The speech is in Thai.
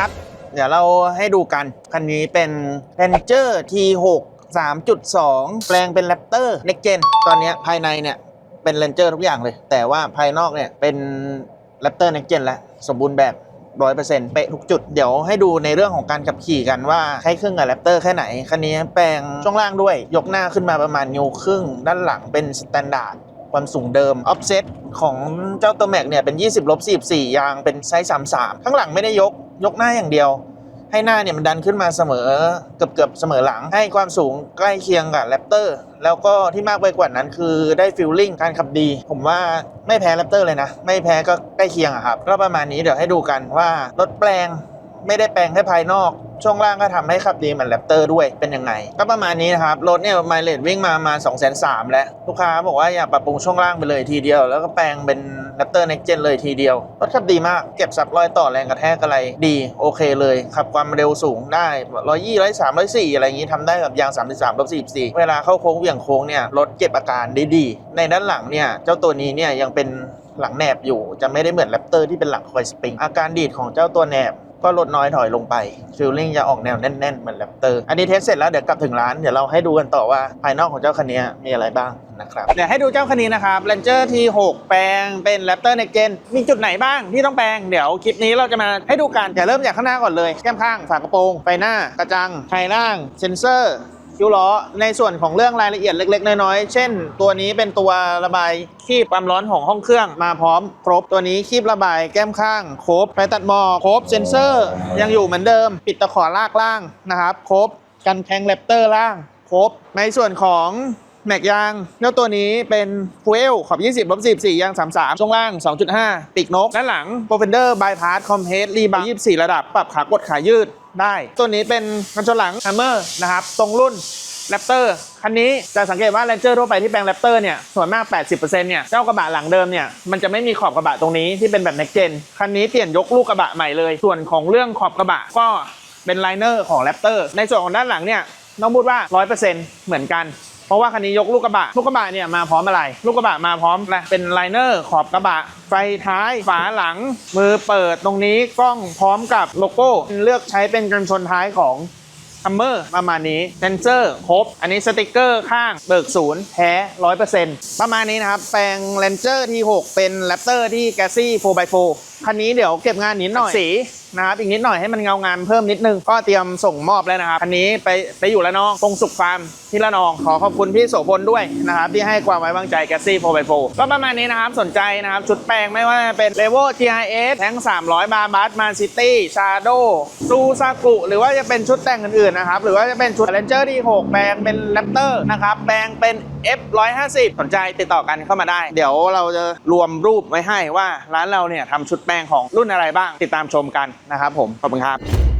ครับ เดี๋ยวเราให้ดูกัน คันนี้เป็น Ranger T6 3.2 แปลงเป็น Raptor Next Gen ตอนนี้ภายในเนี่ยเป็น Ranger ทุกอย่างเลย แต่ว่าภายนอกเนี่ยเป็น Raptor Next Gen แล้ว สมบูรณ์แบบ100%เป๊ะทุกจุด เดี๋ยวให้ดูในเรื่องของการขับขี่กันว่าใช้เครื่องกับ Raptor แค่ไหน คันนี้แปลงช่วงล่างด้วย ยกหน้าขึ้นมาประมาณนิ้วครึ่ง ด้านหลังเป็นสแตนดาร์ดความสูงเดิม offset ของเจ้าตัวแม็กเนี่ยเป็น 20ลบ44 ยางเป็นไซส์ 33 ข้างหลังไม่ได้ยก ยกหน้าอย่างเดียว ให้หน้าเนี่ยมันดันขึ้นมาเสมอเกือบเกือบๆเสมอหลัง ให้ความสูงใกล้เคียงกับแรปเตอร์แล้วก็ที่มากไปกว่านั้นคือได้ฟิลลิ่งการขับดี ผมว่าไม่แพ้แรปเตอร์เลยนะ ไม่แพ้ก็ใกล้เคียงอะครับก็ประมาณนี้เดี๋ยวให้ดูกันว่ารถแปลงไม่ได้แปลงแค่ภายนอก ช่วงล่างก็ทำให้ขับดีเหมือนแรปเตอร์ด้วยเป็นยังไง ก็ประมาณนี้นะครับรถเนี่ยไมล์เลทวิ่งมามา2 3 0 0 0แล้วลูกค้าบอกว่าอยากปรับปรุงช่วงล่างไปเลยทีเดียว แล้วก็แปลงเป็นแรปเตอร์เน็กเจนเลยทีเดียวรถขับดีมากเก็บซับรอยต่อแรงกระแทกอะไรดีโอเคเลยขับความเร็วสูงได้ร้อยยี่ร้อยสามร้อยสี่อะไรอย่างนี้ทำได้กับยางสามสิบสามลบสี่สี่เวลาเข้าโค้งเหวี่ยงโค้งเนี่ยรถเก็บอาการได้ดี ในด้านหลังเนี่ยเจ้าตัวนี้เนี่ยยังเป็นหลังแหนบอยู่จะไม่ได้เหมือนแรปเตอร์ที่เป็นหลังคอยสปริง อาการดีดของเจ้าตัวแหนบ ก็ลดน้อยถอยลงไปฟิลลิ่งจะออกแนวแน่นๆเหมือนแรปเตอร์อันนี้เทสเสร็จแล้วเดี๋ยวกลับถึงร้านเดี๋ยวเราให้ดูกันต่อว่าภายนอกของเจ้าคันนี้มีอะไรบ้างนะครับเดี๋ยวให้ดูเจ้าคันนี้นะครับ Ranger T6 แปลงเป็น Raptor Next Gen มีจุดไหนบ้างที่ต้องแปลงเดี๋ยวคลิปนี้เราจะมาให้ดูกันเดี๋ยวเริ่มจากข้างหน้าก่อนเลยแก้มข้างฝากระโปรงไฟหน้ากระจังไฟล่างเซ็นเซอร์ คิ้วล้อในส่วนของเรื่องรายละเอียดเล็ก ๆ น้อยๆ เช่น ตัวนี้เป็นตัวระบายคีบความร้อนของห้องเครื่องมาพร้อมครบตัวนี้คีบระบายแก้มข้างครบไฟตัดหมอกครบเซ็นเซอร์ ยังอยู่เหมือนเดิม ปิดตะขอลากล่างนะครับครบกันแทงแรปเตอร์ล่างครบในส่วนของ แม็กยางเจ้าตัวนี้เป็นฟูเอลขอบ 20ลบ44ยาง 33 ช่วงล่าง 2.5 ปีกนก ด้านหลังโปรเฟนเดอร์บายพาสคอมเพสรีบา24 ระดับ ปรับขากดขายืดได้ ตัวนี้เป็นกันชนหลัง Hammer นะครับ ตรงรุ่นแรปเตอร์คันนี้จะสังเกตว่า Ranger ทั่วไปที่แปลงแรปเตอร์เนี่ยส่วนมาก 80%เนี่ยเจ้ากระบะหลังเดิมเนี่ยมันจะไม่มีขอบกระบะตรงนี้ที่เป็นแบบ next gen คันนี้เปลี่ยนยกลูกกระบะใหม่เลย ส่วนของเรื่องขอบกระบะก็เป็นไลเนอร์ของแรปเตอร์ในส่วนของด้านหลังเนี่ยต้องพูดว่า 100%เหมือนกัน เพราะว่าคันนี้ยกลูกกระบะ ลูกกระบะเนี่ยมาพร้อมอะไร ลูกกระบะมาพร้อมอะไรเป็นไลเนอร์ขอบกระบะ ไฟท้ายฝาหลัง มือเปิดตรงนี้กล้องพร้อมกับโลโก้ เลือกใช้เป็นกันชนท้ายของฮัมเมอร์ประมาณนี้เซนเซอร์ครบ อันนี้สติกเกอร์ข้างเบิกศูนย์แท้ร้อยเปอร์เซ็นต์ประมาณนี้นะครับ แปลง Ranger T6 เป็นแรปเตอร์ที่แกซี่ 4x4 คันนี้เดี๋ยวเก็บงานนิดหน่อยสี นะครับอีกนิดหน่อยให้มันเงางามเพิ่มนิดนึงก็เตรียมส่งมอบแล้วนะครับคันนี้ไปไปอยู่ละนองตรงสุขฟาร์มที่ละนอง ขอขอบคุณพี่โสพลด้วยนะครับที่ให้ความไว้วางใจแกซี่ 4x4 ก็ประมาณนี้นะครับสนใจนะครับชุดแปลงไม่ว่าจะเป็น Levo GIS แทง300 บาร์บัสมาซิตี้ชาโดซูซากุหรือว่าจะเป็นชุดแต่งอื่นๆนะครับหรือว่าจะเป็นชุด Ranger D6 แปลงเป็น Raptor นะครับแปลงเป็น F150 สนใจติดต่อกันเข้ามาได้ เดี๋ยวเราจะรวมรูปไว้ให้ว่าร้านเราเนี่ยทำชุดแป้งของรุ่นอะไรบ้างติดตามชมกันนะครับผมขอบคุณครับ